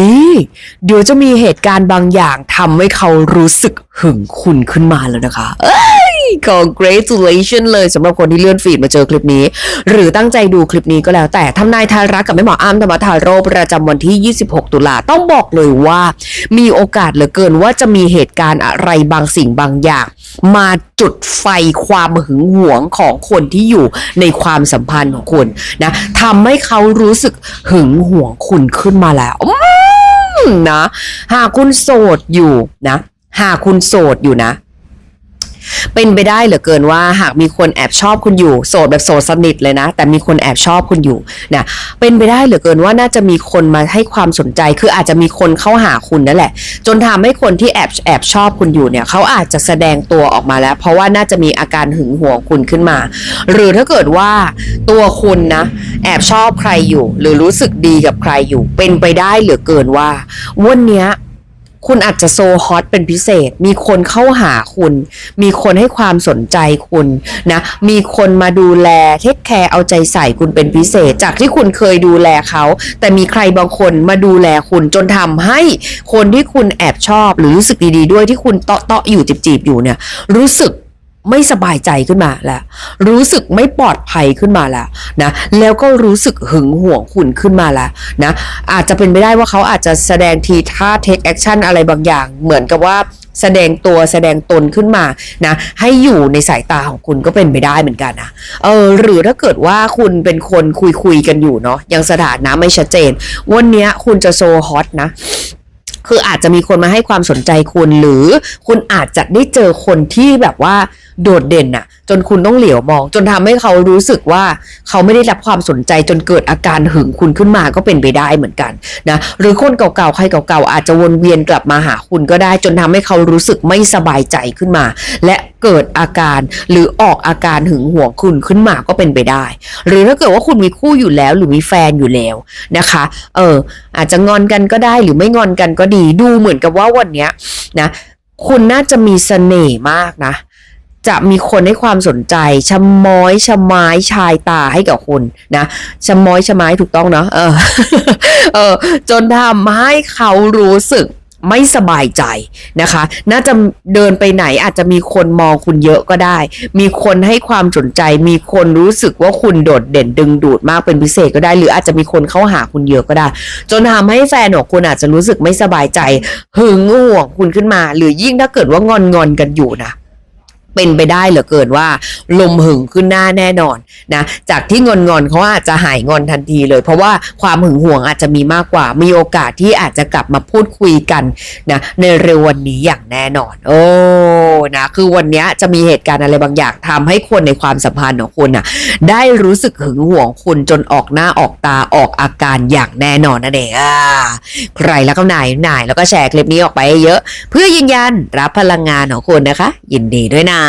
นี่ เดี๋ยวจะมีเหตุการณ์บางอย่างทำให้เขารู้สึกหึงคุณขึ้นมาแล้วนะคะ เอ้ย congratulation เลยสำหรับคนที่เลื่อนฟีดมาเจอคลิปนี้ หรือตั้งใจดูคลิปนี้ก็แล้ว แต่ทำนายทายรักกับแม่หมออ้ำธรรมทาโรประจำวันที่ 26 ตุลาต้องบอกเลยว่า มีโอกาสเหลือเกินว่าจะมีเหตุการณ์อะไรบางสิ่งบางอย่าง มาจุดไฟความหึงหวงของคนที่อยู่ในความสัมพันธ์ของคุณนะทำให้เขารู้สึกหึงหวงคุณขึ้นมาแล้วนะ หากคุณโสดอยู่นะ หากคุณโสดอยู่นะ เป็นไปได้เหลือเกินว่า หากมีคนแอบชอบคุณอยู่โสดแบบโสดสนิทเลยนะ แต่มีคนแอบชอบคุณอยู่นะเป็นไปได้เหลือเกินว่าน่าจะมีคนมาให้ความสนใจ คืออาจจะมีคนเข้าหาคุณนั่นแหละ จนทำให้คนที่แอบแอบชอบคุณอยู่เนี่ยเขาอาจจะแสดงตัวออกมาแล้ว เพราะว่าน่าจะมีอาการหึงหวงคุณขึ้นมา หรือถ้าเกิดว่าตัวคุณนะแอบชอบใครอยู่ หรือรู้สึกดีกับใครอยู่ เป็นไปได้เหลือเกินว่าวันเนี้ย คุณอาจจะโซฮอตเป็นพิเศษ มีคนเข้าหาคุณ มีคนให้ความสนใจคุณนะ มีคนมาดูแลเทคแคร์เอาใจใส่คุณเป็นพิเศษ จากที่คุณเคยดูแลเขา แต่มีใครบางคนมาดูแลคุณจนทำให้คนที่คุณแอบชอบ หรือรู้สึกดีๆด้วยที่คุณเตาะเตาะอยู่จีบๆอยู่เนี่ยรู้สึก ไม่สบายใจขึ้นมาแล้วรู้สึกไม่ปลอดภัยขึ้นมาแล้วนะแล้วก็รู้สึกหึงหวงคุณขึ้นมาแล้วนะอาจจะเป็นไปได้ว่าเขาอาจจะแสดงทีท่า take action อะไรบางอย่าง เหมือนกับว่าแสดงตัวแสดงตนขึ้นมานะให้อยู่ในสายตาของคุณก็เป็นไปได้เหมือนกันนะเออหรือถ้าเกิดว่าคุณเป็นคนคุยคุยกันอยู่เนาะยังสถานะไม่ชัดเจน วันนี้คุณจะโซฮอตนะ คืออาจจะมีคนมาให้ความสนใจคุณ หรือคุณอาจจะได้เจอคนที่แบบว่าโดดเด่นน่ะ นคุณต้องเหลียวมอง จนทำให้เขารู้สึกว่าเขาไม่ได้รับความสนใจจนเกิดอาการหึงคุณขึ้นมาก็เป็นไปได้เหมือนกันนะหรือคนเก่าๆใครเก่าๆอาจจะวนเวียนกลับมาหาคุณก็ได้ จนทำให้เขารู้สึกไม่สบายใจขึ้นมา และเกิดอาการหรือออกอาการหึงหวงคุณขึ้นมาก็เป็นไปได้ หรือถ้าเกิดว่าคุณมีคู่อยู่แล้วหรือมีแฟนอยู่แล้วนะคะ เออ อาจจะงอนกันก็ได้หรือไม่งอนกันก็ดีดูเหมือนกับว่าวันเนี้ยนะคุณน่าจะมีเสน่ห์มากนะ จะมีคนให้ความสนใจชะม้อยชะไม้ชายตาให้กับคุณนะชะม้อยชะไม้ถูกต้องเนาะเออเออจนทำให้เขารู้สึกไม่สบายใจนะคะ น่าจะเดินไปไหนอาจจะมีคนมองคุณเยอะก็ได้ มีคนให้ความสนใจ มีคนรู้สึกว่าคุณโดดเด่นดึงดูดมากเป็นพิเศษก็ได้ หรืออาจจะมีคนเข้าหาคุณเยอะก็ได้ จนทำให้แฟนของคุณอาจจะรู้สึกไม่สบายใจ หึงห่วงคุณขึ้นมา หรือยิ่งถ้าเกิดว่างอนงอนกันอยู่นะ เป็นไปได้เหลือเกินว่า ลมหึงขึ้นหน้าแน่นอนนะจากที่งอนงอนเขาอาจจะหายงอนทันทีเลย เพราะว่าความหึงหวงอาจจะมีมากกว่า มีโอกาสที่อาจจะกลับมาพูดคุยกันนะในเร็ววันนี้อย่างแน่นอน โอ้นะคือวันนี้จะมีเหตุการณ์อะไรบางอย่างทำให้คนในความสัมพันธ์ของคุณน่ะได้รู้สึกหึงหวงคุณจนออกหน้าออกตาออกอาการอย่างแน่นอนนั่นเองอ่าใครแล้วก็ไหนไหนแล้วก็แชร์คลิปนี้ออกไปเยอะ เพื่อยืนยันรับพลังงานของคุณนะคะ ยินดีด้วยนะา